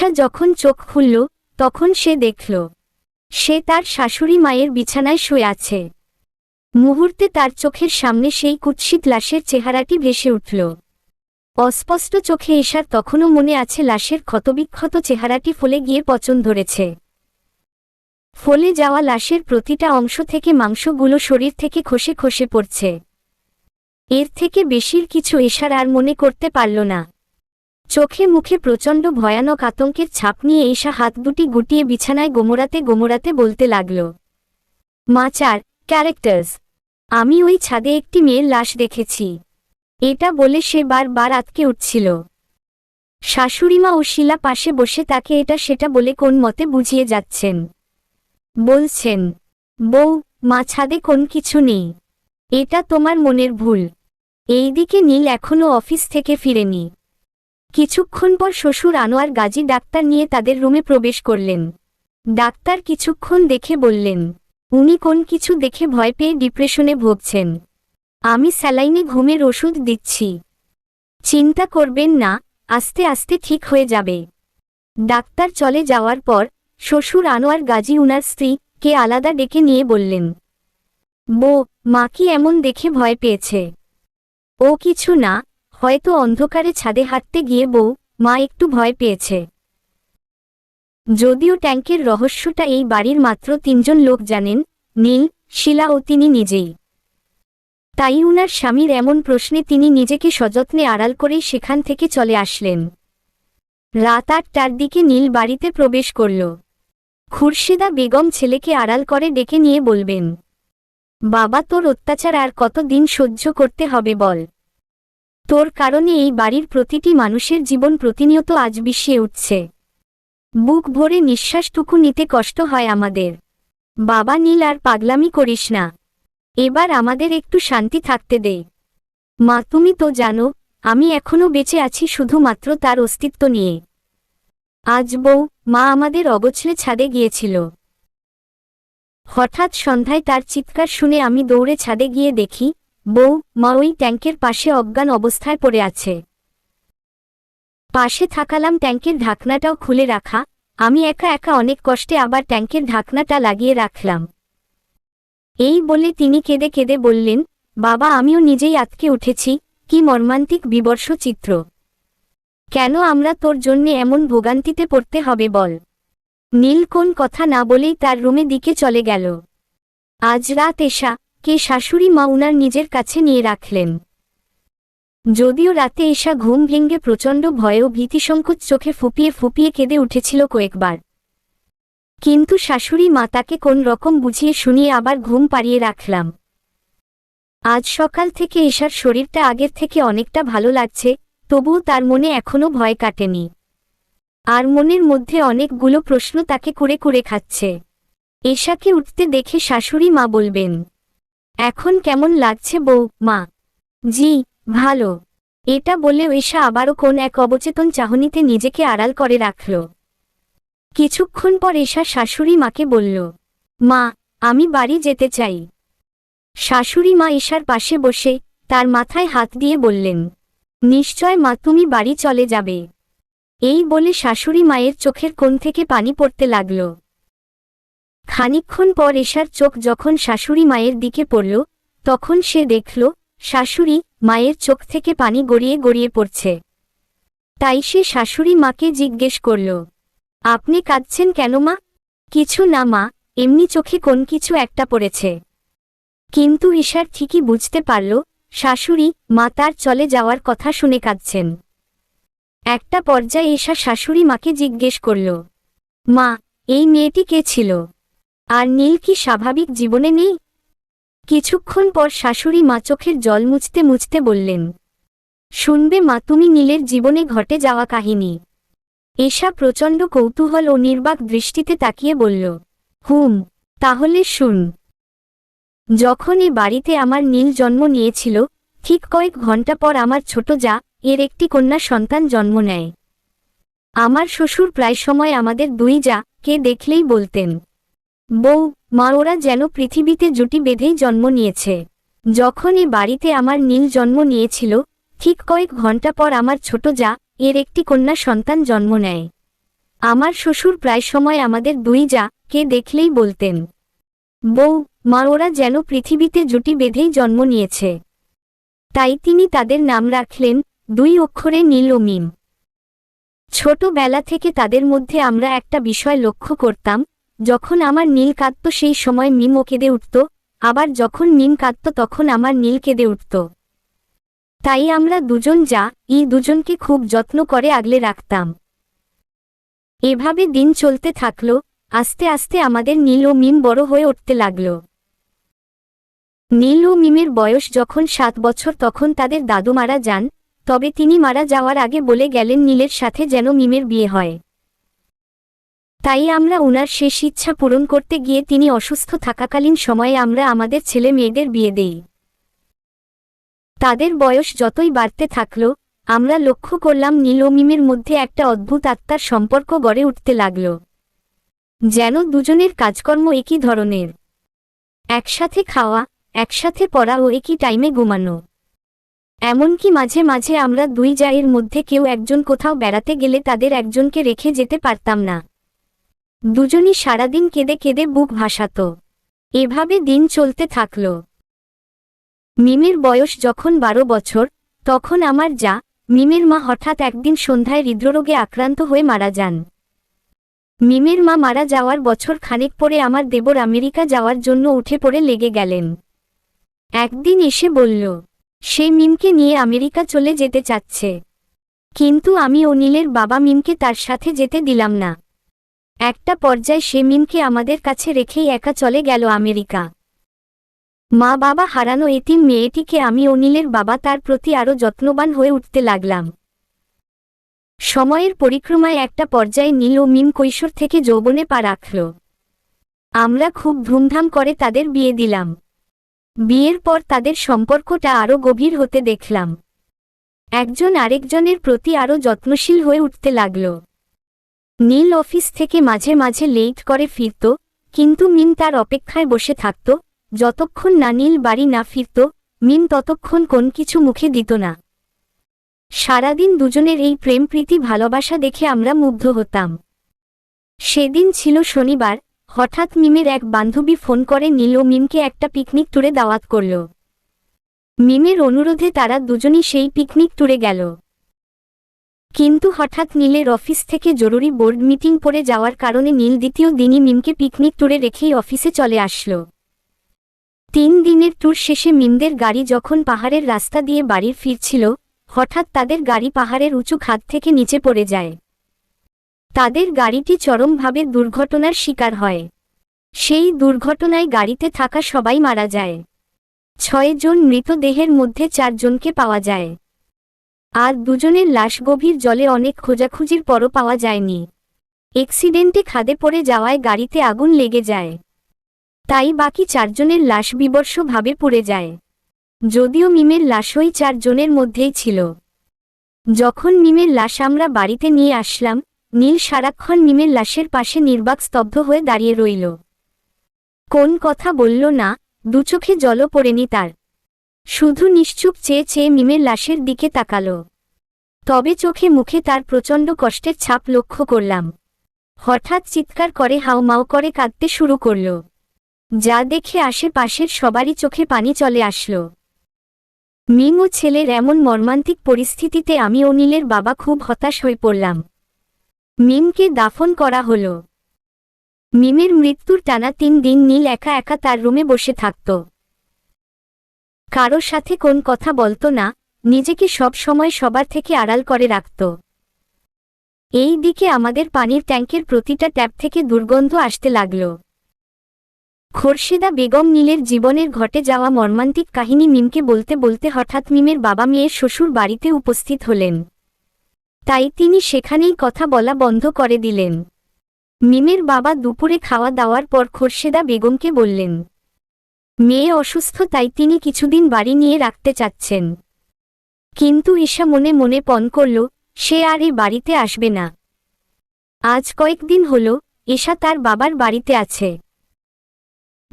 ঈশা যখন চোখ খুলল, তখন সে দেখল, সে তার শাশুড়ি মায়ের বিছানায় শুয়ে আছে। মুহূর্তে তার চোখের সামনে সেই কুৎসিত লাশের চেহারাটি ভেসে উঠল। অস্পষ্ট চোখে ঈশার তখনও মনে আছে লাশের ক্ষতবিক্ষত চেহারাটি ফলে গিয়ে পচন ধরেছে। ফলে যাওয়া লাশের প্রতিটা অংশ থেকে মাংসগুলো শরীর থেকে খসে খসে পড়ছে। এর থেকে বেশির কিছু এশার আর মনে করতে পারল না। চোখে মুখে প্রচণ্ড ভয়ানক আতঙ্কের ছাপ নিয়ে এশা হাত দুটি গুটিয়ে বিছানায় গোমরাতে গোমরাতে বলতে লাগল, মা চার, ক্যারেক্টার্স। আমি ওই ছাদে একটি মেয়ের লাশ দেখেছি। এটা বলে সে বারবার আতকে উঠছিল। শাশুড়িমা ও শিলা পাশে বসে তাকে এটা সেটা বলে কোন মতে বুঝিয়ে যাচ্ছেন। বলছেন, বউ, মা ছাদে কোন কিছু নেই। এটা তোমার মনের ভুল। এইদিকে নীল এখনও অফিস থেকে ফিরেনি। কিছুক্ষণ পর শ্বশুর আনোয়ার গাজী ডাক্তার নিয়ে তাদের রুমে প্রবেশ করলেন। ডাক্তার কিছুক্ষণ দেখে বললেন, উনি কোন কিছু দেখে ভয় পেয়ে ডিপ্রেশনে ভুগছেন। আমি স্যালাইনে ঘুমের ওষুধ দিচ্ছি। চিন্তা করবেন না, আস্তে আস্তে ঠিক হয়ে যাবে। ডাক্তার চলে যাওয়ার পর শ্বশুর আনোয়ার গাজী উনার স্ত্রী কে আলাদা ডেকে নিয়ে বললেন বো মা কি এমন দেখে ভয় পেয়েছে? ও কিছু না হয়তো অন্ধকারে ছাদে হাঁটতে গিয়ে বউ, মা একটু ভয় পেয়েছে। যদিও ট্যাঙ্কের রহস্যটা এই বাড়ির মাত্র তিনজন লোক জানেন, নীল, শিলা ও তিনি নিজেই। তাই উনার স্বামীর এমন প্রশ্নে তিনি নিজেকে সযত্নে আড়াল করেই সেখান থেকে চলে আসলেন। রাত আটটার দিকে নীল বাড়িতে প্রবেশ করল। খুরশিদা বেগম ছেলেকে আড়াল করে ডেকে নিয়ে বলবেন, বাবা, তোর অত্যাচার আর কতদিন সহ্য করতে হবে বল। তোর কারণে এই বাড়ির প্রতিটি মানুষের জীবন প্রতিনিয়ত আজ বিষিয়ে উঠছে। বুক ভরে নিঃশ্বাসটুকু নিতে কষ্ট হয় আমাদের। বাবা নীল, আর পাগলামি করিস না। এবার আমাদের একটু শান্তি থাকতে দে। মা, তুমি তো জানো, আমি এখনও বেঁচে আছি শুধুমাত্র তার অস্তিত্ব নিয়ে। আজ বউ, মা আমাদের অবছলে ছাদে গিয়েছিল। হঠাৎ সন্ধ্যায় তার চিৎকার শুনে আমি দৌড়ে ছাদে গিয়ে দেখি বউ, মা ওই ট্যাঙ্কের পাশে অজ্ঞান অবস্থায় পড়ে আছে। পাশে থাকালাম ট্যাঙ্কের ঢাকনাটাও খুলে রাখা, আমি একা একা অনেক কষ্টে আবার ট্যাঙ্কের ঢাকনাটা লাগিয়ে রাখলাম। এই বলে তিনি কেঁদে কেঁদে বললেন, বাবা, আমিও নিজেই আতকে উঠেছি, কি মর্মান্তিক বিবর্ষ চিত্র। কেন আমরা তোর জন্যে এমন ভোগান্তিতে পড়তে হবে বল। নীল কোন কথা না বলেই তার রুমে দিকে চলে গেল। আজ রাত এসা কে শাশুড়ি মা উনার নিজের কাছে নিয়ে রাখলেন। যদিও রাতে এসা ঘুম ভেঙ্গে প্রচণ্ড ভয় ও ভীতিসংকোচ চোখে ফুপিয়ে ফুপিয়ে কেঁদে উঠেছিল কয়েকবার। কিন্তু শাশুড়ি মা তাকে কোন রকম বুঝিয়ে শুনিয়ে আবার ঘুম পাড়িয়ে রাখলাম। আজ সকাল থেকে এশার শরীরটা আগের থেকে অনেকটা ভালো লাগছে, তবুও তার মনে এখনও ভয় কাটেনি। আর মনের মধ্যে অনেকগুলো প্রশ্ন তাকে কুড়ে কুড়ে খাচ্ছে। এশাকে উঠতে দেখে শাশুড়ি মা বলবেন এখন কেমন লাগছে বউ, মা? জি, ভালো। এটা বলে এশা আবারও কোন এক অবচেতন চাহনিতে নিজেকে আড়াল করে রাখল। কিছুক্ষণ পর এশা শাশুড়ি মাকে বলল, মা, আমি বাড়ি যেতে চাই। শাশুড়ি মা এশার পাশে বসে তার মাথায় হাত দিয়ে বললেন, নিশ্চয় মা, তুমি বাড়ি চলে যাবে। এই বলে শাশুড়ি মায়ের চোখের কোণ থেকে পানি পড়তে লাগল। খানিক্ষণ পর এশার চোখ যখন শাশুড়ি মায়ের দিকে পড়ল, তখন সে দেখল, শাশুড়ি মায়ের চোখ থেকে পানি গড়িয়ে গড়িয়ে পড়ছে। তাই সে শাশুড়ি মাকে জিজ্ঞেস করল, আপনি কাঁদছেন কেন মা? কিছু না মা, এমনি চোখে কোন কিছু একটা পড়েছে। কিন্তু ঈশার ঠিকই বুঝতে পারল, শাশুড়ি মা তার চলে যাওয়ার কথা শুনে কাঁদছেন। একটা পর্যায়ে এসা শাশুড়ি মাকে জিজ্ঞেস করল, মা, এই মেয়েটি কে ছিল? আর নীল কি স্বাভাবিক জীবনে নেই? কিছুক্ষণ পর শাশুড়ি মা চোখের জল মুছতে মুছতে বললেন, শুনবে মা, তুমি নীলের জীবনে ঘটে যাওয়া কাহিনী। এশা প্রচণ্ড কৌতূহল ও নির্বাক দৃষ্টিতে তাকিয়ে বলল, হুম, তাহলে শুন। যখন এ বাড়িতে আমার নীল জন্ম নিয়েছিল, ঠিক কয়েক ঘণ্টা পর আমার ছোট যা, এর একটি কন্যা সন্তান জন্ম নেয়। আমার শ্বশুর প্রায় সময় আমাদের দুই যা, কে দেখলেই বলতেন বউ, মা, ওরা যেন পৃথিবীতে জুটি বেঁধেই জন্ম নিয়েছে। যখন এ বাড়িতে আমার নীল জন্ম নিয়েছিল, ঠিক কয়েক ঘণ্টা পর আমার ছোট যা, এর একটি কন্যা সন্তান জন্ম নেয়। আমার শ্বশুর প্রায় সময় আমাদের দুই যা, কে দেখলেই বলতেন, বউ, মা, ওরা যেন পৃথিবীতে জুটি বেঁধেই জন্ম নিয়েছে। তাই তিনি তাদের নাম রাখলেন দুই অক্ষরে নীল ও মিম। ছোটবেলা থেকে তাদের মধ্যে আমরা একটা বিষয় লক্ষ্য করতাম যখন আমার নীল কাঁদত, সেই সময় মিমও কেঁদে উঠত। আবার যখন মিম কাঁদত, তখন আমার নীল কেঁদে উঠত। তাই আমরা দুজন যা, ই দুজনকে খুব যত্ন করে আগলে রাখতাম। এভাবে দিন চলতে থাকল। আস্তে আস্তে আমাদের নীল ও মিম বড় হয়ে উঠতে লাগল। নীল ও মিমের বয়স যখন সাত বছর, তখন তাদের দাদু মারা যান। তবে তিনি মারা যাওয়ার আগে বলে গেলেন, নীলের সাথে যেন মিমের বিয়ে হয়। তাই আমরা ওনার শেষ ইচ্ছা পূরণ করতে গিয়ে তিনি অসুস্থ থাকাকালীন সময়ে আমরা আমাদের ছেলে মেয়েদের বিয়ে দেই। তাদের বয়স যতই বাড়তে থাকল, আমরা লক্ষ্য করলাম নীল মিমের মধ্যে একটা অদ্ভুত আত্মার সম্পর্ক গড়ে উঠতে লাগল। যেন দুজনের কাজকর্ম একই ধরনের। একসাথে খাওয়া, একসাথে পড়া ও একই টাইমে ঘুমানো। এমনকি মাঝে মাঝে আমরা দুই জায়ের মধ্যে কেউ একজন কোথাও বেড়াতে গেলে তাদের একজনকে রেখে যেতে পারতাম না। দুজনই সারাদিন কেঁদে কেঁদে বুক ভাসাত। এভাবে দিন চলতে থাকল। মিমের বয়স যখন বারো বছর, তখন আমার যা, মিমের মা হঠাৎ একদিন সন্ধ্যায় হৃদ্ররোগে আক্রান্ত হয়ে মারা যান। মিমের মা মারা যাওয়ার বছর খানেক পরে আমার দেবর আমেরিকা যাওয়ার জন্য উঠে পড়ে লেগে গেলেন। একদিন এসে বলল, সে মিমকে নিয়ে আমেরিকা চলে যেতে চাচ্ছে। কিন্তু আমি অনিলের বাবা মিমকে তার সাথে যেতে দিলাম না। একটা পর্যায়ে সে মিমকে আমাদের কাছে রেখেই একা চলে গেল আমেরিকা। মা বাবা হারানো এতিম মেয়েটিকে আমি অনিলের বাবা তার প্রতি আরও যত্নবান হয়ে উঠতে লাগলাম। সময়ের পরিক্রমায় একটা পর্যায়ে নীল ও মিম কৈশোর থেকে যৌবনে পা রাখল। আমরা খুব ধুমধাম করে তাদের বিয়ে দিলাম। বিয়ের পর তাদের সম্পর্কটা আরও গভীর হতে দেখলাম। একজন আরেকজনের প্রতি আরও যত্নশীল হয়ে উঠতে লাগল। নীল অফিস থেকে মাঝে মাঝে লেট করে ফিরত, কিন্তু মিম তার অপেক্ষায় বসে থাকত। যতক্ষণ না নীল বাড়ি না ফিরত, মিম ততক্ষণ কোন কিছু মুখে দিত না। সারাদিন দুজনের এই প্রেম প্রীতি ভালোবাসা দেখে আমরা মুগ্ধ হতাম। সেদিন ছিল শনিবার, হঠাৎ মিমের এক বান্ধবী ফোন করে নীল ও মিমকে একটা পিকনিক ট্যুরে দাওয়াত করল। মিমের অনুরোধে তারা দুজনই সেই পিকনিক ট্যুরে গেল। কিন্তু হঠাৎ নীলের অফিস থেকে জরুরি বোর্ড মিটিং পড়ে যাওয়ার কারণে নীল দ্বিতীয় দিনই মিমকে পিকনিক ট্যুরে রেখেই অফিসে চলে আসলো। তিন দিনের ট্যুর শেষে মিমদের গাড়ি যখন পাহাড়ের রাস্তা দিয়ে বাড়ির ফিরছিল, হঠাৎ তাদের গাড়ি পাহাড়ের উঁচু খাত থেকে নিচে পড়ে যায়। তাদের গাড়িটি চরমভাবে দুর্ঘটনার শিকার হয়। সেই দুর্ঘটনায় গাড়িতে থাকা সবাই মারা যায়। ছয়জন মৃতদেহের মধ্যে চারজনকে পাওয়া যায়। আর দুজনের লাশ গভীর জলে অনেক খোঁজাখুঁজির পরও পাওয়া যায়নি। এক্সিডেন্টে খাদে পড়ে যাওয়ায় গাড়িতে আগুন লেগে যায়। তাই বাকি চারজনের লাশ বিবর্ষভাবে পড়ে যায়। যদিও মিমের লাশ ওই চারজনের মধ্যেই ছিল। যখন মিমের লাশ আমরা বাড়িতে নিয়ে আসলাম, নীল সারাক্ষণ মিমের লাশের পাশে নির্বাক স্তব্ধ হয়ে দাঁড়িয়ে রইল। কোন কথা বলল না দুচোখে জলও পড়েনি তার। শুধু নিশ্চুপ চেয়ে চেয়ে মিমের লাশের দিকে তাকাল। তবে চোখে মুখে তার প্রচণ্ড কষ্টের ছাপ লক্ষ্য করলাম। হঠাৎ চিৎকার করে হাউমাউ করে কাঁদতে শুরু করল। যা দেখে আশেপাশের সবারই চোখে পানি চলে আসল। মিম ও ছেলের এমন মর্মান্তিক পরিস্থিতিতে আমি অনিলের বাবা খুব হতাশ হয়ে পড়লাম। মিমকে দাফন করা হল। মিমের মৃত্যুর টানা তিন দিন নীল একা একা তার রুমে বসে থাকত। কারও সাথে কোন কথা বলতো না, নিজেকে সব সময় সবার থেকে আড়াল করে রাখত। এই দিকে আমাদের পানির ট্যাঙ্কের প্রতিটা ট্যাপ থেকে দুর্গন্ধ আসতে লাগল। খোরশেদা বেগম নীলের জীবনের ঘটে যাওয়া মর্মান্তিক কাহিনী মিমকে বলতে বলতে হঠাৎ মিমের বাবা মেয়ের শ্বশুর বাড়িতে উপস্থিত হলেন। তাই তিনি সেখানেই কথা বলা বন্ধ করে দিলেন। মিমের বাবা দুপুরে খাওয়া দাওয়ার পর খোরশেদা বেগমকে বললেন মেয়ে অসুস্থ তাই তিনি কিছুদিন বাড়ি নিয়ে রাখতে চাচ্ছেন। কিন্তু ঈশা মনে মনে পণ করল, সে আর এই বাড়িতে আসবে না। আজ কয়েকদিন হল, ঈশা তার বাবার বাড়িতে আছে।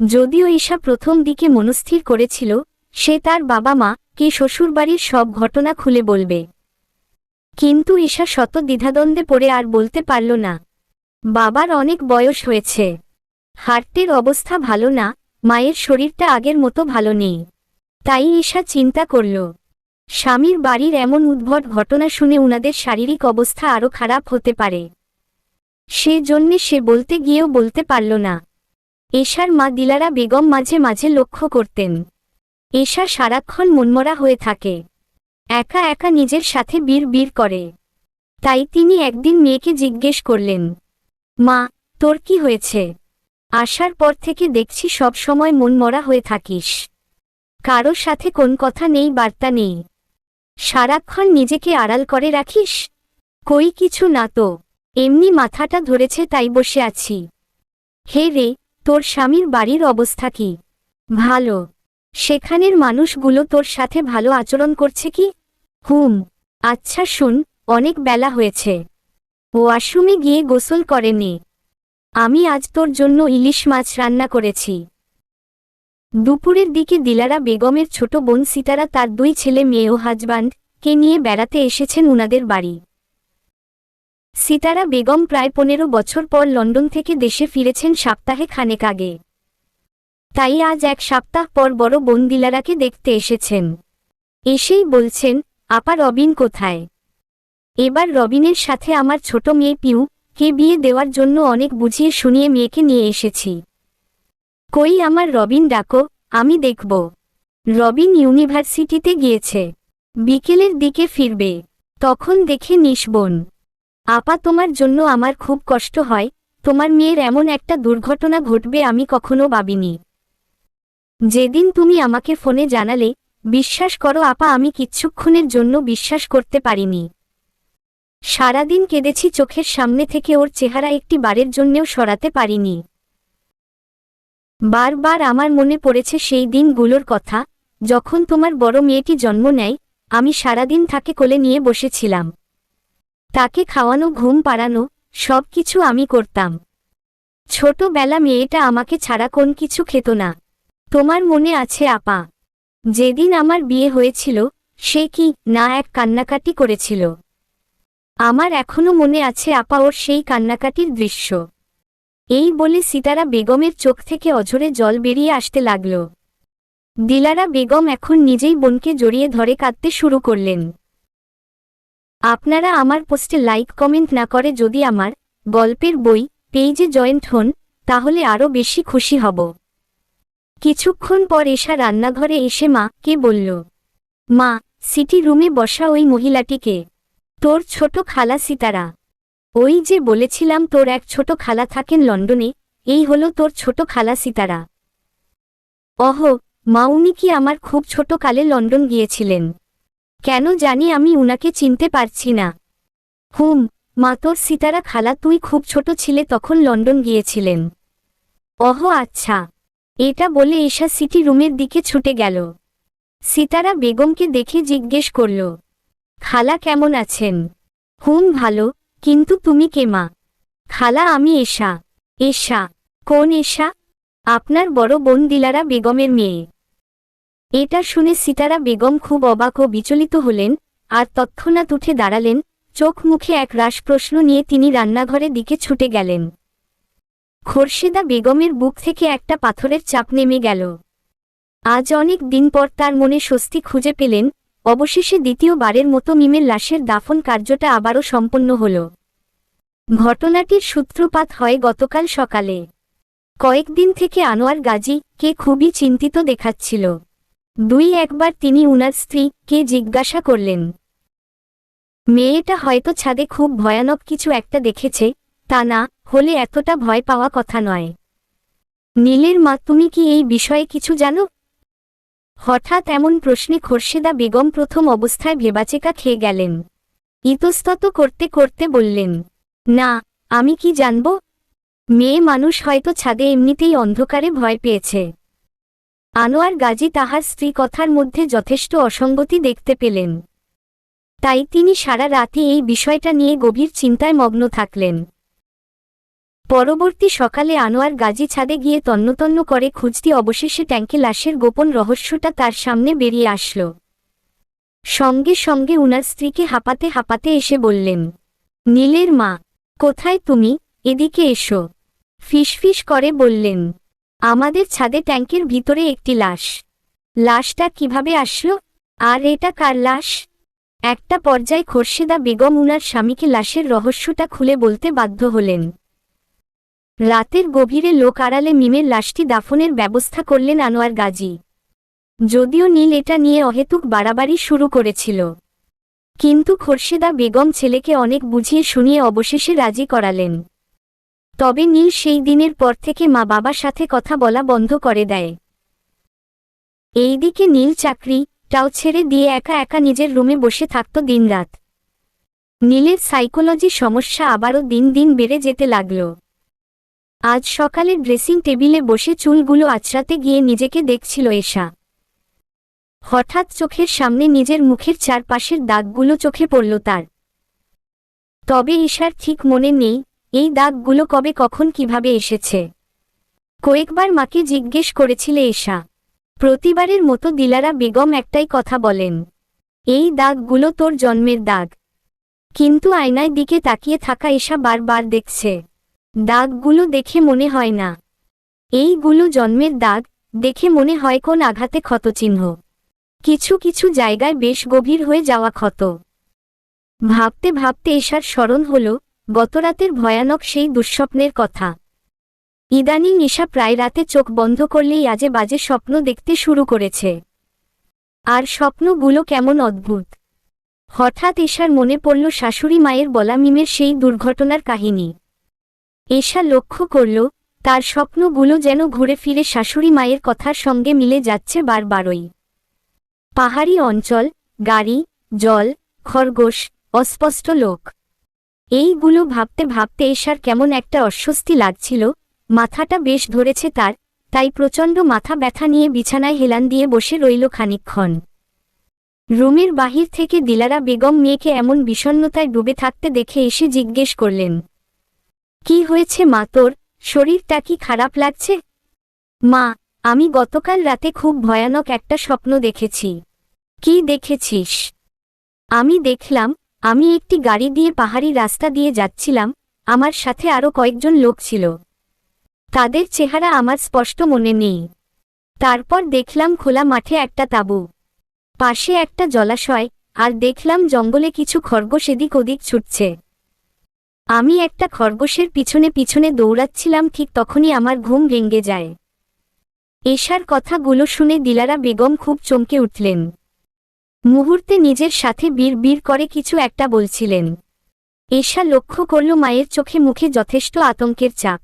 যদিও ঈশা প্রথম দিকে মনস্থির করেছিল, সে তার বাবা মা কে শ্বশুরবাড়ির সব ঘটনা খুলে বলবে। কিন্তু ঈশা শত দ্বিধাদ্বন্দ্বে পড়ে আর বলতে পারল না। বাবার অনেক বয়স হয়েছে। হার্টের অবস্থা ভালো না মায়ের শরীরটা আগের মতো ভালো নেই। তাই ঈশা চিন্তা করল। স্বামীর বাড়ির এমন উদ্ভট ঘটনা শুনে উনাদের শারীরিক অবস্থা আরও খারাপ হতে পারে। সে জন্যে সে বলতে গিয়েও বলতে পারল না। এশার মা দিলারা বেগম মাঝে মাঝে লক্ষ্য করতেন। এশা সারাক্ষণ মনমরা হয়ে থাকে। একা একা নিজের সাথে বীর বীর করে। তাই তিনি একদিন মেয়েকে জিজ্ঞেস করলেন, মা, তোর কি হয়েছে? আসার পর থেকে দেখছি সব সময় মনমরা হয়ে থাকিস। কারও সাথে কোন কথা নেই, বার্তা নেই। সারাক্ষণ নিজেকে আড়াল করে রাখিস? কই কিছু না তো। এমনি মাথাটা ধরেছে তাই বসে আছি। হে রে, তোর স্বামীর বাড়ির অবস্থা কি? ভালো। সেখানের মানুষগুলো তোর সাথে ভালো আচরণ করছে কি? হুম। আচ্ছা শুন, অনেক বেলা হয়েছে। ওয়াশরুমে গিয়ে গোসল করে নে। আমি আজ তোর জন্য ইলিশ মাছ রান্না করেছি। দুপুরের দিকে দিলারা বেগমের ছোট বোন সিতারা তার দুই ছেলে মেয়ে ও হাজবান্ড কে নিয়ে বেড়াতে এসেছেন উনাদের বাড়ি। সিতারা বেগম প্রায় পনেরো বছর পর লন্ডন থেকে দেশে ফিরেছেন সপ্তাহে খানেক আগে। তাই আজ এক সপ্তাহ পর বড় বোন দিলারাকে দেখতে এসেছেন। এসেই বলছেন, আপা রবিন কোথায়? এবার রবিনের সাথে আমার ছোট মেয়ে পিউ কে বিয়ে দেওয়ার জন্য অনেক বুঝিয়ে শুনিয়ে মেয়েকে নিয়ে এসেছি। কই আমার রবিন ডাকো, আমি দেখব। রবিন ইউনিভার্সিটিতে গিয়েছে। বিকেলের দিকে ফিরবে। তখন দেখে নিসবন আপা তোমার জন্য আমার খুব কষ্ট হয়, তোমার মেয়ের এমন একটা দুর্ঘটনা ঘটবে আমি কখনো ভাবিনি। যেদিন তুমি আমাকে ফোনে জানালে, বিশ্বাস করো আপা আমি কিচ্ছুক্ষণের জন্য বিশ্বাস করতে পারিনি। সারাদিন কেঁদেছি চোখের সামনে থেকে ওর চেহারা একটি বারের জন্যেও সরাতে পারিনি। বারবার আমার মনে পড়েছে সেই দিনগুলোর কথা, যখন তোমার বড় মেয়েটি জন্ম নেয়, আমি সারাদিন তাকে কোলে নিয়ে বসেছিলাম। তাকে খাওয়ানো, ঘুম পাড়ানো সব কিছু আমি করতাম। ছোটবেলা মেয়েটা আমাকে ছাড়া কোন কিছু খেত না। তোমার মনে আছে আপা? যেদিন আমার বিয়ে হয়েছিল, সে কি না এক কান্নাকাটি করেছিল? আমার এখনও মনে আছে আপা ওর সেই কান্নাকাটির দৃশ্য। এই বলে সিতারা বেগমের চোখ থেকে অঝরে জল বেরিয়ে আসতে লাগল। দিলারা বেগম এখন নিজেই বোনকে জড়িয়ে ধরে কাঁদতে শুরু করলেন। আপনারা আমার পোস্টে লাইক, কমেন্ট না করে যদি আমার গল্পের বই, পেইজে জয়েন্ট হন, তাহলে আরও বেশি খুশি হব। কিছুক্ষণ পর এসা রান্নাঘরে এসে মা কে বলল, মা, সিটি রুমে বসা ওই মহিলাটিকে। তোর ছোট খালা সিতারা। ওই যে বলেছিলাম তোর এক ছোট খালা থাকেন লন্ডনে, এই হলো তোর ছোট খালা সিতারা। অহ মা উনি কি আমার খুব ছোট কালে লন্ডন গিয়েছিলেন? কেন জানি আমি উনাকে চিনতে পারছি না। হুম, মা তোর সিতারা খালা তুই খুব ছোট ছিলে তখন লন্ডন গিয়েছিলেন। অহ আচ্ছা। এটা বলে এশা সিটি রুমের দিকে ছুটে গেল। সিতারা বেগমকে দেখে জিজ্ঞেস করল খালা কেমন আছেন? হুম, ভালো। কিন্তু তুমি কে মা? খালা, আমি এশা। এশা? কোন এশা? আপনার বড় বোন দিলারা বেগমের মেয়ে। এটা শুনে সিতারা বেগম খুব অবাক ও বিচলিত হলেন, আর তৎক্ষণাৎ উঠে দাঁড়ালেন, চোখ মুখে এক রাস প্রশ্ন নিয়ে তিনি রান্নাঘরের দিকে ছুটে গেলেন। খোরশেদা বেগমের বুক থেকে একটা পাথরের চাপ নেমে গেল। আজ অনেক দিন পর তার মনে স্বস্তি খুঁজে পেলেন অবশেষে দ্বিতীয়বারের মতো মিমের লাশের দাফন কার্যটা আবারও সম্পন্ন হল। ঘটনাটির সূত্রপাত হয় গতকাল সকালে। কয়েকদিন থেকে আনোয়ার গাজী কে খুবই চিন্তিত দেখাচ্ছিল। দুই একবার তিনি উনার স্ত্রী কে জিজ্ঞাসা করলেন, মেয়েটা হয়তো ছাদে খুব ভয়ানক কিছু একটা দেখেছে, তা না হলে এতটা ভয় পাওয়া কথা নয়। নীলের মা, তুমি কি এই বিষয়ে কিছু জানো? হঠাৎ এমন প্রশ্নে খোরশেদা বেগম প্রথম অবস্থায় ভেবাচেকা খেয়ে গেলেন। ইতস্তত করতে করতে বললেন, না, আমি কি জানব? মেয়ে মানুষ হয়তো ছাদে এমনিতেই অন্ধকারে ভয় পেয়েছে। আনোয়ার গাজী তাহার স্ত্রী কথার মধ্যে যথেষ্ট অসঙ্গতি দেখতে পেলেন। তাই তিনি সারা রাতে এই বিষয়টা নিয়ে গভীর চিন্তায় মগ্ন থাকলেন। পরবর্তী সকালে আনোয়ার গাজী ছাদে গিয়ে তন্নতন্ন করে খুঁজতে অবশেষে ট্যাঙ্কে লাশের গোপন রহস্যটা তার সামনে বেরিয়ে আসল। সঙ্গে সঙ্গে উনার স্ত্রীকে হাঁপাতে হাঁপাতে এসে বললেন, নীলের মা, কোথায় তুমি? এদিকে এসো। ফিসফিস করে বললেন, আমাদের ছাদে ট্যাঙ্কের ভিতরে একটি লাশ। লাশটা কীভাবে আসলো? আর এটা কার লাশ? একটা পর্যায়ে খোরশেদা বেগম উনার স্বামীকে লাশের রহস্যটা খুলে বলতে বাধ্য হলেন। রাতের গভীরে লোক আড়ালে মিমের লাশটি দাফনের ব্যবস্থা করলেন আনোয়ার গাজী। যদিও নীল এটা নিয়ে অহেতুক বাড়াবাড়ি শুরু করেছিল। কিন্তু খোরশেদা বেগম ছেলেকে অনেক বুঝিয়ে শুনিয়ে অবশেষে রাজি করালেন। তবে নীল সেই দিনের পর থেকে মা বাবার সাথে কথা বলা বন্ধ করে দেয়। এইদিকে নীল চাকরি, টাও ছেড়ে দিয়ে একা একা নিজের রুমে বসে থাকত দিনরাত। নীলের সাইকোলজি সমস্যা আবারও দিন দিন বেড়ে যেতে লাগল। আজ সকালে ড্রেসিং টেবিলে বসে চুলগুলো আছড়াতে গিয়ে নিজেকে দেখছিল এশা। হঠাৎ চোখের সামনে নিজের মুখের চারপাশের দাগগুলো চোখে পড়ল তার। তবে ঈশার ঠিক মনে নেই, এই দাগগুলো কবে কখন কীভাবে এসেছে। কয়েকবার মাকে জিজ্ঞেস করেছিলে এশা। প্রতিবারের মতো দিলারা বেগম একটাই কথা বলেন, এই দাগগুলো তোর জন্মের দাগ। কিন্তু আয়নায় দিকে তাকিয়ে থাকা এশা বারবার দেখছে। দাগগুলো দেখে মনে হয় না। এইগুলো জন্মের দাগ দেখে মনে হয় কোন আঘাতে ক্ষতচিহ্ন। কিছু কিছু জায়গায় বেশ গভীর হয়ে যাওয়া ক্ষত। ভাবতে ভাবতে এশার স্মরণ হল গতরাতের ভয়ানক সেই দুঃস্বপ্নের কথা। ইদানিং ঈশা প্রায় রাতে চোখ বন্ধ করলেই আজে বাজে স্বপ্ন দেখতে শুরু করেছে। আর স্বপ্নগুলো কেমন অদ্ভুত। হঠাৎ এশার মনে পড়ল শাশুড়ি মায়ের বলা মিমের সেই দুর্ঘটনার কাহিনী। এশা লক্ষ্য করল, তার স্বপ্নগুলো যেন ঘুরে ফিরে শাশুড়ি মায়ের কথার সঙ্গে মিলে যাচ্ছে বারবারই। পাহাড়ি অঞ্চল, গাড়ি, জল, খরগোশ, অস্পষ্ট লোক। এইগুলো ভাবতে ভাবতে এশার কেমন একটা অস্বস্তি লাগছিল, মাথাটা বেশ ধরেছে তার, তাই প্রচণ্ড মাথা ব্যথা নিয়ে বিছানায় হেলান দিয়ে বসে রইল খানিকক্ষণ। রুমের বাহির থেকে দিলারা বেগম মেয়েকে এমন বিষণ্নতায় ডুবে থাকতে দেখে এসে জিজ্ঞেস করলেন কি হয়েছে মা তোর? শরীরটা কি খারাপ লাগছে? মা, আমি গতকাল রাতে খুব ভয়ানক একটা স্বপ্ন দেখেছি। কি দেখেছিস? আমি দেখলাম, আমি একটি গাড়ি দিয়ে পাহাড়ি রাস্তা দিয়ে যাচ্ছিলাম, আমার সাথে আরও কয়েকজন লোক ছিল। তাদের চেহারা আমার স্পষ্ট মনে নেই। তারপর দেখলাম খোলা মাঠে একটা তাঁবু। পাশে একটা জলাশয়, আর দেখলাম জঙ্গলে কিছু খরগোশ এদিক ওদিক ছুটছে। আমি একটা খরগোশের পিছনে পিছনে দৌড়াচ্ছিলাম, ঠিক তখনই আমার ঘুম ভেঙ্গে যায়। এশার কথাগুলো শুনে দিলারা বেগম খুব চমকে উঠলেন। মুহূর্তে নিজের সাথে বীর বীর করে কিছু একটা বলছিলেন। এশা লক্ষ্য করল মায়ের চোখে মুখে যথেষ্ট আতঙ্কের চাপ।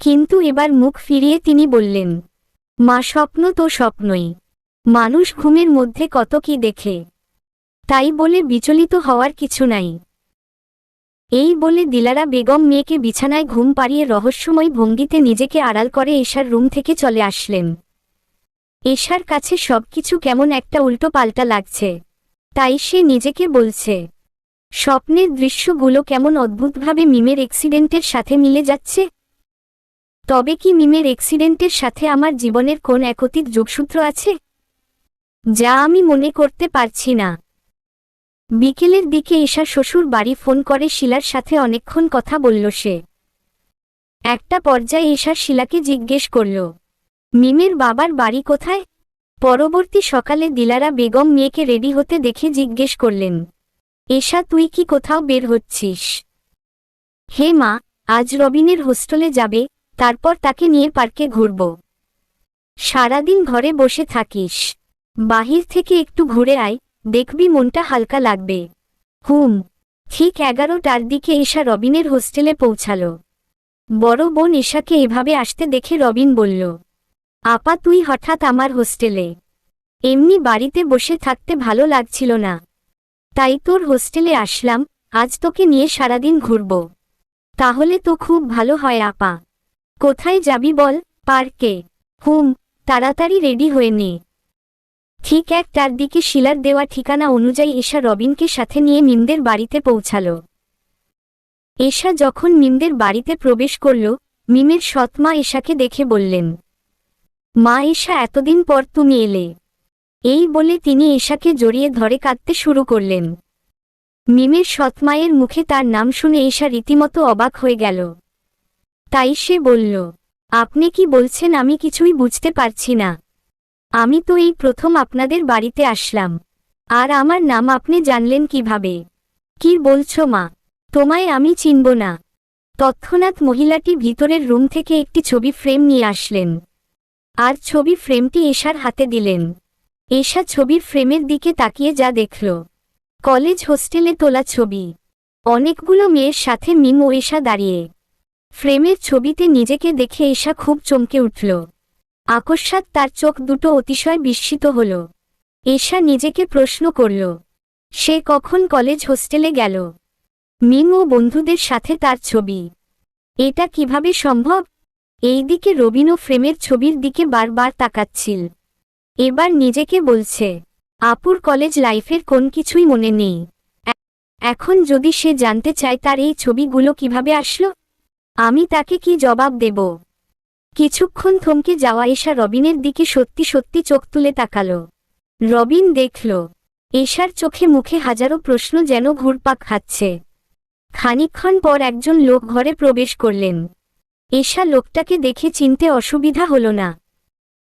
কিন্তু এবার মুখ ফিরিয়ে তিনি বললেন, মা, স্বপ্ন তো স্বপ্নই। মানুষ ঘুমের মধ্যে কত কি দেখে। তাই বলে বিচলিত হওয়ার কিছু নাই। এই বলে দিলারা বেগম মেয়েকে বিছানায় ঘুম পাড়িয়ে রহস্যময় ভঙ্গিতে নিজেকে আড়াল করে এশার রুম থেকে চলে আসলেন। এশার কাছে সবকিছু কেমন একটা উল্টো পাল্টা লাগছে। তাই সে নিজেকে বলছে, স্বপ্নের দৃশ্যগুলো কেমন অদ্ভুতভাবে মিমের এক্সিডেন্টের সাথে মিলে যাচ্ছে। তবে কি মিমের এক্সিডেন্টের সাথে আমার জীবনের কোন একতিক যোগসূত্র আছে? যা আমি মনে করতে পারছি না। বিকেলের দিকে এশা শ্বশুর বাড়ি ফোন করে শিলার সাথে অনেকক্ষণ কথা বলল সে। একটা পর্যায়ে এশা শিলাকে জিজ্ঞেস করল, মিমের বাবার বাড়ি কোথায়? পরবর্তী সকালে দিলারা বেগম মেয়েকে রেডি হতে দেখে জিজ্ঞেস করলেন এশা তুই কি কোথাও বের হচ্ছিস? হে মা, আজ রবিনের হোস্টেলে যাবে, তারপর তাকে নিয়ে পার্কে ঘুরব। সারাদিন ঘরে বসে থাকিস। বাহির থেকে একটু ঘুরে আয় দেখবি মনটা হালকা লাগবে। হুম। ঠিক এগারোটার দিকে এশা রবিনের হোস্টেলে পৌঁছাল। বড় বোন এশাকে এভাবে আসতে দেখে রবিন বলল, আপা, তুই হঠাৎ আমার হোস্টেলে। এমনি বাড়িতে বসে থাকতে ভালো লাগছিল না। তাই তোর হোস্টেলে আসলাম, আজ তোকে নিয়ে সারাদিন ঘুরব। তাহলে তো খুব ভালো হয়, আপা। কোথায় যাবি বল, পার্কে। হুম, তাড়াতাড়ি রেডি হয়ে নে। ঠিক একটার দিকে শিলার দেওয়া ঠিকানা অনুযায়ী এশা রবিনকে সাথে নিয়ে মিমদের বাড়িতে পৌঁছাল। এশা যখন মিমদের বাড়িতে প্রবেশ করল, মিমের সৎমা এশাকে দেখে বললেন, মা এশা এতদিন পর তুমি এলে। এই বলে তিনি এশাকে জড়িয়ে ধরে কাঁদতে শুরু করলেন। মিমের সৎমায়ের মুখে তার নাম শুনে এশা রীতিমতো অবাক হয়ে গেল। তাই সে বলল, আপনি কি বলছেন আমি কিছুই বুঝতে পারছি না। আমি তো এই প্রথম আপনাদের বাড়িতে আসলাম। আর আমার নাম আপনি জানলেন কীভাবে? কি বলছো মা? তোমায় আমি চিনব না। তৎক্ষণাৎ মহিলাটি ভিতরের রুম থেকে একটি ছবি ফ্রেম নিয়ে আসলেন। আর ছবি ফ্রেমটি এশার হাতে দিলেন। এশা ছবির ফ্রেমের দিকে তাকিয়ে যা দেখল। কলেজ হোস্টেলে তোলা ছবি। অনেকগুলো মেয়ের সাথে মিম ও এশা দাঁড়িয়ে। ফ্রেমের ছবিতে নিজেকে দেখে এশা খুব চমকে উঠল। আকস্মাৎ তার চোখ দুটো অতিশয় বিস্মিত হল। এশা নিজেকে প্রশ্ন করল, সে কখন কলেজ হোস্টেলে গেল? মিম ও বন্ধুদের সাথে তার ছবি। এটা কীভাবে সম্ভব? এইদিকে রবিনও ফ্রেমের ছবির দিকে বারবার তাকাচ্ছিল। এবার নিজেকে বলছে, আপুর কলেজ লাইফের কোন কিছুই মনে নেই। এখন যদি সে জানতে চায় তার এই ছবিগুলো কীভাবে আসলো, আমি তাকে কি জবাব দেব? কিছুক্ষণ থমকে যাওয়া এশা রবিনের দিকে সত্যি সত্যি চোখ তুলে তাকাল। রবিন দেখল, এশার চোখে মুখে হাজারো প্রশ্ন যেন ঘুরপাক খাচ্ছে। খানিকক্ষণ পর একজন লোক ঘরে প্রবেশ করলেন। এশা লোকটাকে দেখে চিনতে অসুবিধা হল না।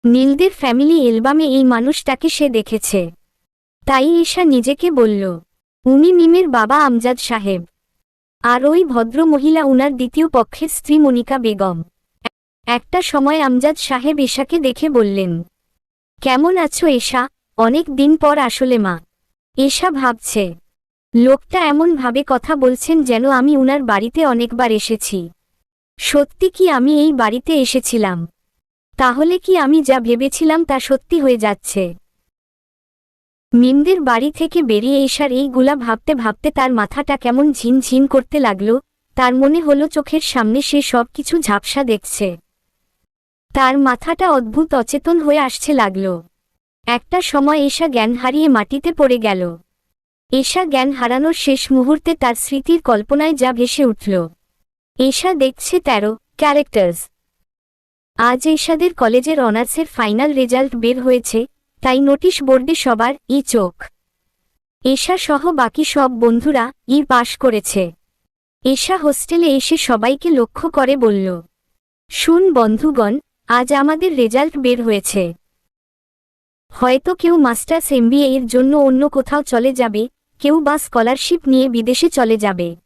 নীলদের ফ্যামিলি অ্যালবামে এই মানুষটাকে সে দেখেছে। তাই এশা নিজেকে বলল, উনি মিমের বাবা আমজাদ সাহেব। আর ওই ভদ্র মহিলা উনার দ্বিতীয় পক্ষের স্ত্রী মনিকা বেগম। একটা সময় আমজাদ সাহেব এশাকে দেখে বললেন, কেমন আছো এশা অনেক দিন পর আসলে মা। এশা ভাবছে, লোকটা এমনভাবে কথা বলছেন যেন আমি উনার বাড়িতে অনেকবার এসেছি। সত্যি কি আমি এই বাড়িতে এসেছিলাম? তাহলে কি আমি যা ভেবেছিলাম তা সত্যি হয়ে যাচ্ছে? মিমদের বাড়ি থেকে বেরিয়ে এসার এইগুলা ভাবতে ভাবতে তার মাথাটা কেমন ঝিনঝিন করতে লাগল, তার মনে হলো চোখের সামনে সে সব কিছু ঝাপসা দেখছে। তার মাথাটা অদ্ভুত অচেতন হয়ে আসছে লাগল। একটা সময় এসা জ্ঞান হারিয়ে মাটিতে পড়ে গেল। এশা জ্ঞান হারানোর শেষ মুহূর্তে তার স্মৃতির কল্পনায় যা ভেসে উঠল। এশা দেখছে তেরো ক্যারেক্টার্স। আজ এশাদের কলেজের অনার্সের ফাইনাল রেজাল্ট বের হয়েছে, তাই নোটিশ বোর্ডে সবার ই চোখ। এশা সহ বাকি সব বন্ধুরা ই পাশ করেছে। এশা হোস্টেলে এসে সবাইকে লক্ষ্য করে বলল, শুন বন্ধুগণ আজ আমাদের রেজাল্ট বের হয়েছে। হয়তো কেউ মাস্টার্স এমবিএ এর জন্য অন্য কোথাও চলে যাবে, কেউ বা স্কলারশিপ নিয়ে বিদেশে চলে যাবে।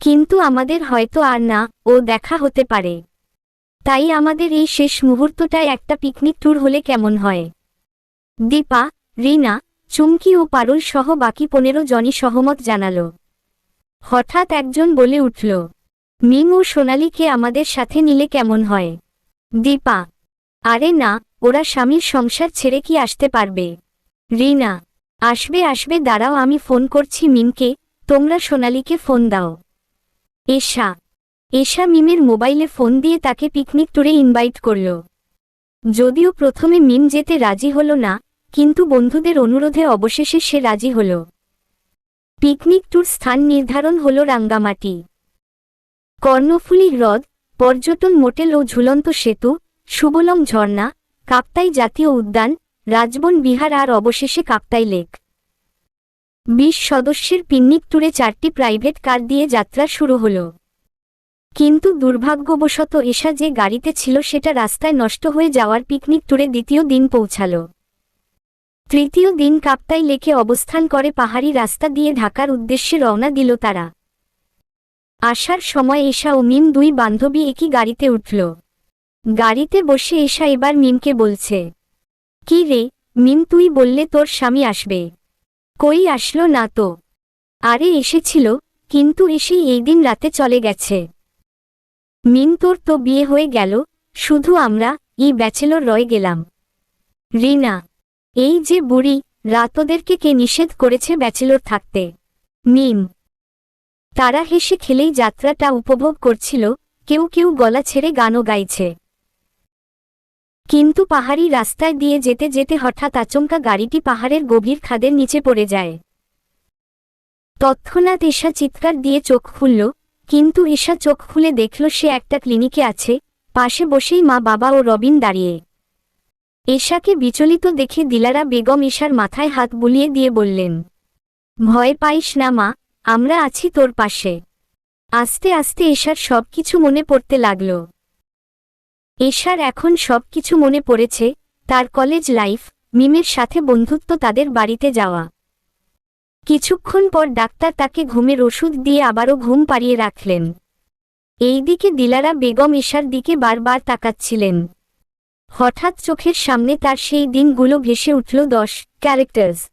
কিন্তু আমাদের হয়তো আর না, ও দেখা হতে পারে। তাই আমাদের এই শেষ মুহূর্তটায় একটা পিকনিক ট্যুর হলে কেমন হয়? দীপা, রিনা, চুমকি ও পারুল সহ বাকি পনেরো জনই সহমত জানাল। হঠাৎ একজন বলে উঠল মিং ও সোনালিকে আমাদের সাথে নিলে কেমন হয়? দীপা। আরে না, ওরা স্বামীর সংসার ছেড়ে কি আসতে পারবে? রিনা। আসবে আসবে, দাঁড়াও, আমি ফোন করছি মিমকে, তোমরা সোনালীকে ফোন দাও। এশা এশা মিমের মোবাইলে ফোন দিয়ে তাকে পিকনিক ট্যুরে ইনভাইট করল। যদিও প্রথমে মিম যেতে রাজি হল না, কিন্তু বন্ধুদের অনুরোধে অবশেষে সে রাজি হল। পিকনিক ট্যুর স্থান নির্ধারণ হল রাঙ্গামাটি। কর্ণফুলী হ্রদ পর্যটন মোটেল ও ঝুলন্ত সেতু, সুবলং ঝর্ণা, কাপ্তাই জাতীয় উদ্যান, রাজবন বিহার আর অবশেষে কাপ্তাই লেক। বিশ সদস্যের পিকনিক ট্যুরে চারটি প্রাইভেট কার দিয়ে যাত্রা শুরু হল। কিন্তু দুর্ভাগ্যবশত এশা যে গাড়িতে ছিল সেটা রাস্তায় নষ্ট হয়ে যাওয়ার পিকনিক ট্যুরে দ্বিতীয় দিন পৌঁছাল। তৃতীয় দিন কাপ্তাই লেকে অবস্থান করে পাহাড়ি রাস্তা দিয়ে ঢাকার উদ্দেশ্যে রওনা দিল তারা। আসার সময় এশা ও মিম দুই বান্ধবী একই গাড়িতে উঠল। গাড়িতে বসে এশা এবার মিমকে বলছে, কি রে, মিম তুই বললে তোর স্বামী আসবে। কই আসলো না তো? আরে এসেছিল, কিন্তু এসেই এই দিন রাতে চলে গেছে। মিম তোর তো বিয়ে হয়ে গেল, শুধু আমরা, ই ব্যাচেলর রয়ে গেলাম। রিনা, এই যে বুড়ি, রাত ওদেরকে কে নিষেধ করেছে ব্যাচেলর থাকতে। মিম তারা হেসে খেলেই যাত্রাটা উপভোগ করছিল, কেউ কেউ গলা ছেড়ে গানও গাইছে। কিন্তু পাহাড়ি রাস্তায় দিয়ে যেতে যেতে হঠাৎ আচমকা গাড়িটি পাহাড়ের গভীর খাদের নিচে পড়ে যায়। তৎক্ষণাৎ এশা চিৎকার দিয়ে চোখ খুলল, কিন্তু এশা চোখ খুলে দেখল সে একটা ক্লিনিকে আছে, পাশে বসেই মা বাবা ও রবিন দাঁড়িয়ে। এশাকে বিচলিত দেখে দিলারা বেগম এশার মাথায় হাত বুলিয়ে দিয়ে বললেন, ভয় পাইস না মা আমরা আছি তোর পাশে। আস্তে আস্তে এশার সব কিছু মনে পড়তে লাগল। এশার এখন সব কিছু মনে পড়েছে, তার কলেজ লাইফ, মিমের সাথে বন্ধুত্ব তাদের বাড়িতে যাওয়া। কিছুক্ষণ পর ডাক্তার তাকে ঘুমের ওষুধ দিয়ে আবারও ঘুম পাড়িয়ে রাখলেন। এইদিকে দিলারা বেগম এশার দিকে বারবার তাকাচ্ছিলেন। হঠাৎ চোখের সামনে তার সেই দিনগুলো ভেসে উঠল দশ ক্যারেক্টার্স।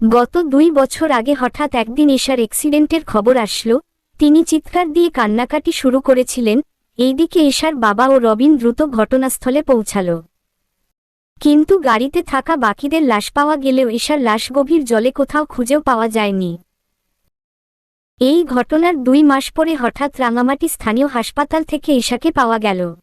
গত দুই বছর আগে হঠাৎ একদিন এশার অ্যাক্সিডেন্টের খবর আসলো, তিনি চিৎকার দিয়ে কান্নাকাটি শুরু করেছিলেন, এইদিকে এশার বাবা ও রবিন দ্রুত ঘটনাস্থলে পৌঁছাল। কিন্তু গাড়িতে থাকা বাকিদের লাশ পাওয়া গেলেও এশার লাশ গভীর জলে কোথাও খুঁজেও পাওয়া যায়নি। এই ঘটনার দুই মাস পরে হঠাৎ রাঙামাটি স্থানীয় হাসপাতাল থেকে এশাকে পাওয়া গেল।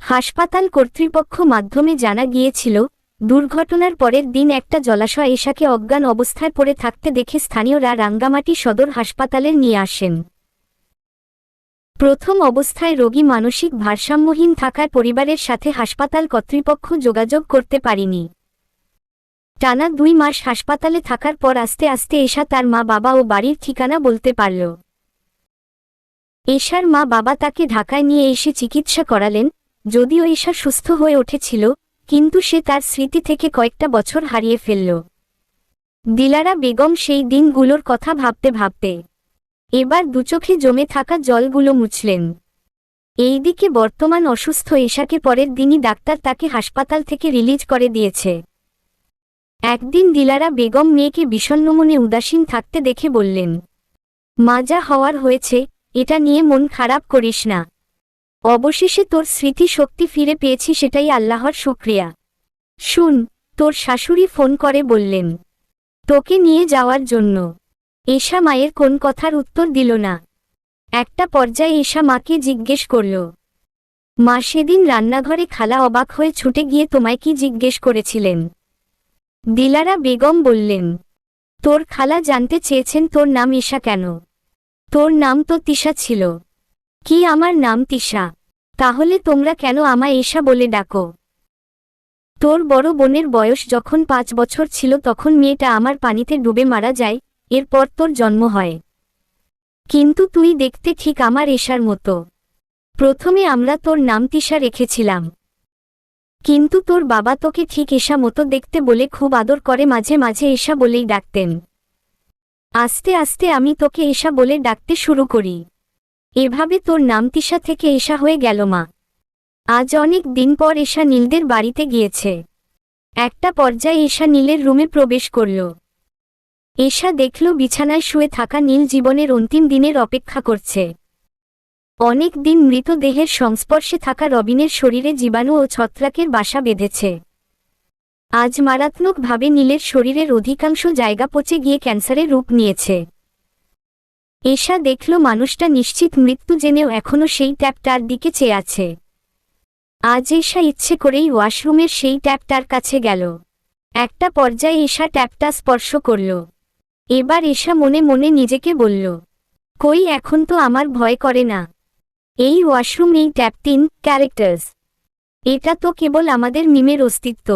হাসপাতাল কর্তৃপক্ষ মাধ্যমে জানা গিয়েছিল দুর্ঘটনার পরের দিন একটা জলাশয় এশাকে অজ্ঞান অবস্থায় পড়ে থাকতে দেখে স্থানীয়রা রাঙ্গামাটি সদর হাসপাতালে নিয়ে আসেন। প্রথম অবস্থায় রোগী মানসিক ভারসাম্যহীন থাকার পরিবারের সাথে হাসপাতাল কর্তৃপক্ষ যোগাযোগ করতে পারিনি। টানা দুই মাস হাসপাতালে থাকার পর আস্তে আস্তে এশা তার মা বাবা ও বাড়ির ঠিকানা বলতে পারল। এশার মা বাবা তাকে ঢাকায় নিয়ে এসে চিকিৎসা করালেন, যদিও এশা সুস্থ হয়ে উঠেছিল কিন্তু সে তার স্মৃতি থেকে কয়েকটা বছর হারিয়ে ফেলল। দিলারা বেগম সেই দিনগুলোর কথা ভাবতে ভাবতে এবার দুচোখে জমে থাকা জলগুলো মুছলেন। এইদিকে বর্তমান অসুস্থ এশাকে পরের দিনই ডাক্তার তাকে হাসপাতাল থেকে রিলিজ করে দিয়েছে। একদিন দিলারা বেগম মেয়েকে বিষণ্নমনে উদাসীন থাকতে দেখে বললেন মাজা হওয়ার হয়েছে, এটা নিয়ে মন খারাপ করিস না। অবশেষে তোর স্মৃতি শক্তি ফিরে পেয়েছি সেটাই আল্লাহর শুক্রিয়া। শুন, তোর শাশুড়ি ফোন করে বললেন, তোকে নিয়ে যাওয়ার জন্য। এশা মায়ের কোন কথার উত্তর দিল না। একটা পর্যায়ে এশা মাকে জিজ্ঞেস করল, মা সেদিন রান্নাঘরে খালা অবাক হয়ে ছুটে গিয়ে তোমায় কি জিজ্ঞেস করেছিলেন? দিলারা বেগম বললেন, তোর খালা জানতে চেয়েছেন তোর নাম ঈশা কেন? তোর নাম তো তিশা ছিল। কি আমার নাম তিশা? তাহলে তোমরা কেন আমায় এশা বলে ডাকো? তোর বড় বোনের বয়স যখন পাঁচ বছর ছিল তখন মেয়েটা আমার পানিতে ডুবে মারা যায়, এরপর তোর জন্ম হয়। কিন্তু তুই দেখতে ঠিক আমার এশার মতো। প্রথমে আমরা তোর নাম তিশা রেখেছিলাম। কিন্তু তোর বাবা তোকে ঠিক এশা মতো দেখতে বলে খুব আদর করে মাঝে মাঝে এশা বলেই ডাকতেন। আস্তে আস্তে আমি তোকে এশা বলে ডাকতে শুরু করি। এভাবে তোর নাম তিশা থেকে এশা হয়ে গেল মা। আজ অনেক দিন পর এশা নীলদের বাড়িতে গিয়েছে। একটা পর্যায়ে এশা নীলের রুমে প্রবেশ করল। এশা দেখল বিছানায় শুয়ে থাকা নীল জীবনের অন্তিম দিনের অপেক্ষা করছে। অনেক দিন মৃতদেহের সংস্পর্শে থাকা রবিনের শরীরে জীবাণু ও ছত্রাকের বাসা বেঁধেছে। আজ মারাত্মকভাবে নীলের শরীরের অধিকাংশ জায়গা পচে গিয়ে ক্যান্সারের রূপ নিয়েছে। এশা দেখল মানুষটা নিশ্চিত মৃত্যু জেনেও এখনও সেই ট্যাপটার দিকে চেয়ে আছে। আজ এশা ইচ্ছে করেই ওয়াশরুমের সেই ট্যাপটার কাছে গেল। একটা পর্যায়ে এশা ট্যাপটা স্পর্শ করল। এবার এশা মনে মনে নিজেকে বলল, কই, এখন তো আমার ভয় করে না। এই ওয়াশরুম, এই ট্যাপ তিন ক্যারেক্টার্স। এটা তো কেবল আমাদের মিমের অস্তিত্ব।